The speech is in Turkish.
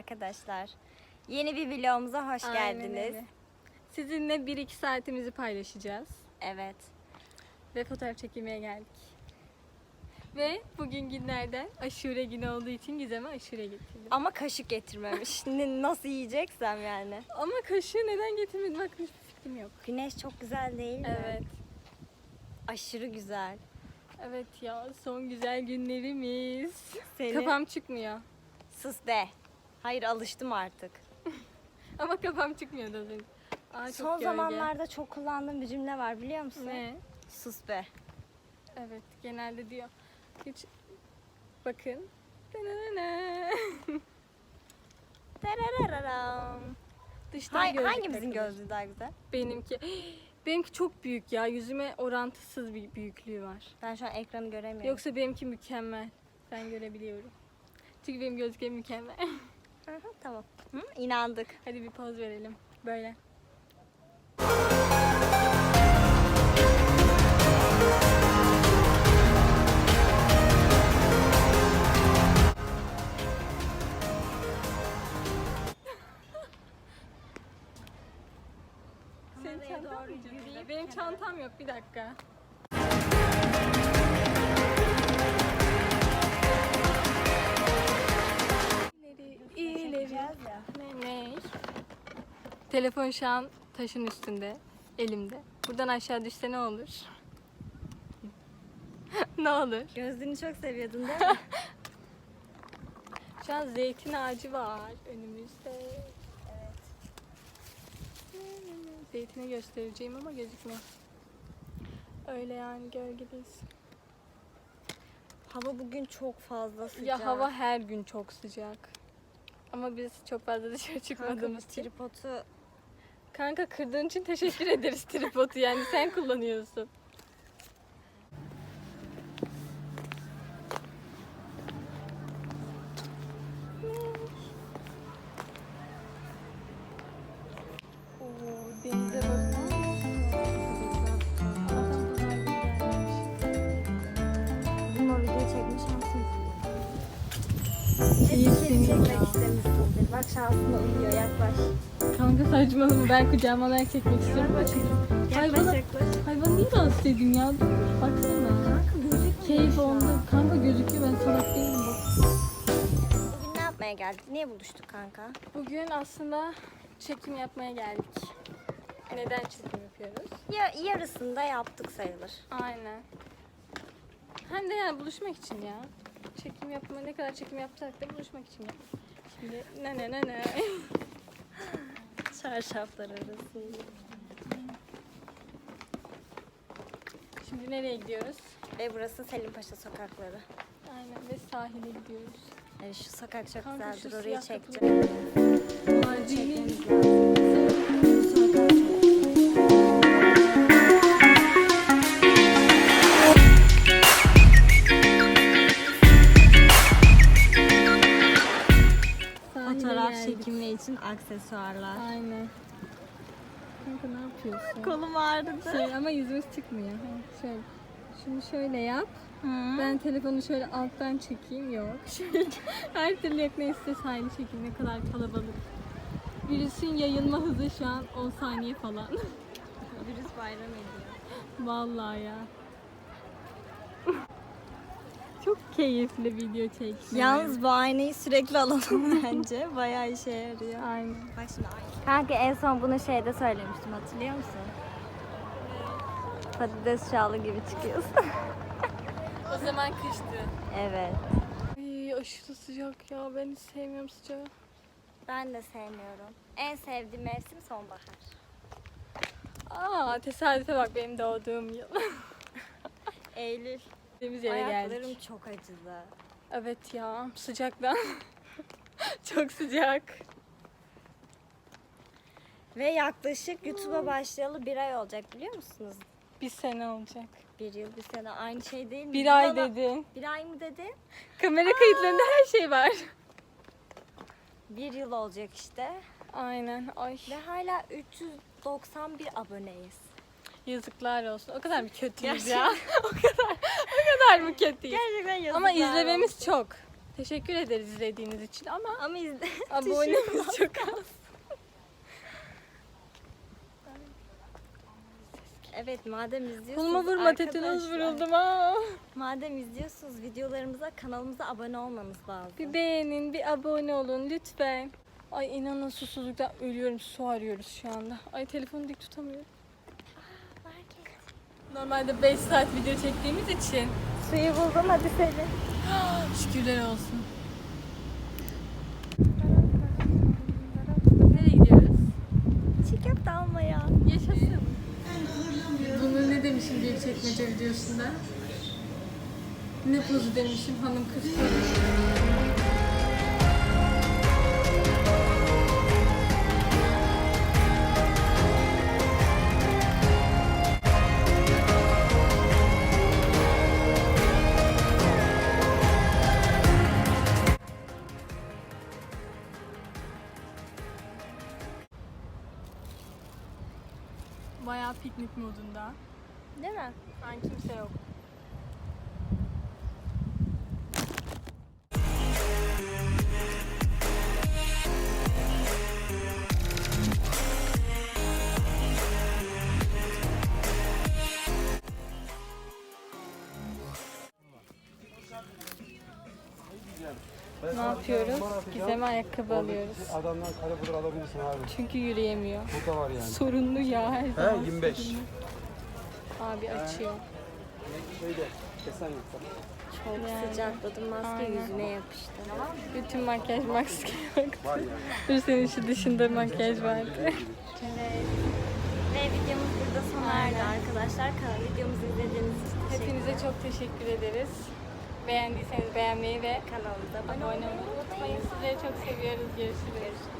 Arkadaşlar. Yeni bir vlogumuza hoş Aynen geldiniz. öyle. Sizinle 1-2 saatimizi paylaşacağız. Evet. Ve fotoğraf çekilmeye geldik. Ve bugün günlerden aşure günü olduğu için Gizem'e aşure getirdim. Ama kaşık getirmemiş. Ne- Nasıl yiyeceksem yani. Ama kaşığı neden getirmedim hakkında hiçbir fikrim yok. Güneş çok güzel değil mi? Evet. Aşırı güzel. Evet ya son güzel günlerimiz. Senin... Kafam çıkmıyor. Sus be. Hayır alıştım artık. Ama kafam çıkmıyordu az önce. Aa, çok Son gölge. zamanlarda çok kullandığım bir cümle var biliyor musun? Ne? Sus be. Evet genelde diyor. Hiç bakın. Dıştan Hay- gözlük hangimizin takılır. gözlüğü daha güzel? Benimki. Benimki çok büyük ya. Yüzüme orantısız bir büyüklüğü var. Ben şu an ekranı göremiyorum. Yoksa benimki mükemmel. Ben görebiliyorum. Çünkü benim gözlüklerim mükemmel. Hı hı, tamam. Hı, inandık. Hadi bir poz verelim. Böyle. Senin Kameraya çantan doğru mı cebinde? yürüyüp Benim çantam yok bir dakika. Telefon şu an taşın üstünde, elimde. Buradan aşağı düşse ne olur? ne olur? Gözlüğünü çok seviyordun değil mi? Şu an zeytin ağacı var önümüzde. evet. Zeytini göstereceğim ama gözükmüyor. Öyle yani gölgedeyiz. Hava bugün çok fazla sıcak. Ya hava her gün çok sıcak. Ama biz çok fazla dışarı Kanka çıkmadığımız için. tripodu Kanka kırdığın için teşekkür ederiz tripodu yani sen kullanıyorsun. İyisin çekmek istemişsindir. Bak şansına uyuyor yaklaş. Kanka saçmalama ben kucağıma alarak çekmek istiyorum. Hayvanı, hayvanı niye rahatsız edin ya? Dur, Baksana. Kanka gözükmüyor Keyif onda. Kanka gözüküyor ben salak değilim bak. Bugün ne yapmaya geldik? Niye buluştuk kanka? Bugün aslında çekim yapmaya geldik. Neden çekim yapıyoruz? Ya yarısında yaptık sayılır. Aynen. Hem de yani buluşmak için ya. Çekim yapma ne kadar çekim yapsak da buluşmak için ya. Şimdi ne ne ne ne. Çarşaflar arası. Şimdi nereye gidiyoruz? Ve burası Selim Paşa sokakları. Aynen ve sahile gidiyoruz. Evet, şu sokak çok Kanka güzeldir. Orayı çekeceğim. Ay, Çekmemiz lazım. Çekimi için aksesuarlar. Aynen. Kanka ne yapıyorsun? Kolum ağrıdı. Şey, ama yüzümüz çıkmıyor. Ha, Şöyle. Şunu şöyle yap. Hı. Ben telefonu şöyle alttan çekeyim. Yok. Şöyle her türlü yok neyse sahili çekeyim. Ne kadar kalabalık. Virüsün yayılma hızı şu an 10 saniye falan. Virüs bayram ediyor. Vallahi ya. Çok keyifli video çekmek. Yalnız bu aynayı sürekli alalım bence. Bayağı işe yarıyor. Aynen. Bak şimdi ayna. Kanka en son bunu şeyde söylemiştim hatırlıyor musun? Patates şalı gibi çıkıyorsun. O zaman kıştı. evet. Ay aşırı sıcak ya. Ben hiç sevmiyorum sıcağı. Ben de sevmiyorum. En sevdiğim mevsim sonbahar. Aa tesadüfe bak benim doğduğum yıl. Eylül. Gittiğimiz yere Ayaklarım geldik. çok acıdı. Evet ya sıcaktan. çok sıcak. Ve yaklaşık YouTube'a başlayalı bir ay olacak biliyor musunuz? Bir sene olacak. Bir yıl, bir sene aynı şey değil mi? Bir ay Bana- dedin. Bir ay mı dedin? Kamera kayıtlarında her şey var. Bir yıl olacak işte. Aynen. Ay Ve hala 391 aboneyiz. Yazıklar olsun. O kadar mı kötüyüz Gerçekten. ya? o kadar. O kadar mı kötüyüz? Gerçekten yazıklar Ama izlememiz olsun. çok. Teşekkür ederiz izlediğiniz için ama Ama izle. abonemiz çok az. evet madem izliyorsunuz Koluma vurma tetanoz vuruldum ha. Madem izliyorsunuz videolarımıza kanalımıza abone olmanız lazım. Bir beğenin, bir abone olun lütfen. Ay inanın susuzluktan ölüyorum. Su arıyoruz şu anda. Ay telefonu dik tutamıyorum. Normalde 5 saat video çektiğimiz için Suyu buldum hadi Selin. şükürler olsun. Nereye gidiyoruz? Çiğ köfte almaya. Yaşasın. Bunu ne demişim bir çekmece videosunda? Ne pozu demişim hanım kız Bayağı piknik modunda. Değil mi? An kimse yok. Ne yapıyoruz? Gizem'e ayakkabı alıyoruz. Adamdan kare pudra alabilirsin abi. Çünkü yürüyemiyor. Bu da var yani. Sorunlu ya her zaman. 25. sorunlu. Abi açıyor. Şeyde kesen yoksa. Çok Yani. sıcakladım maske Aynen. yüzüne yapıştı. Bütün makyaj maske yok. Var yani. Dur senin şu dışında makyaj vardı. Evet. Ve videomuz burada sona erdi arkadaşlar. Kanal videomuzu izlediğiniz için teşekkür Hepinize çok teşekkür ederiz. Beğendiyseniz beğenmeyi ve Kanalımıza abone olmayı unutmayın. Sizleri çok seviyoruz. Görüşürüz.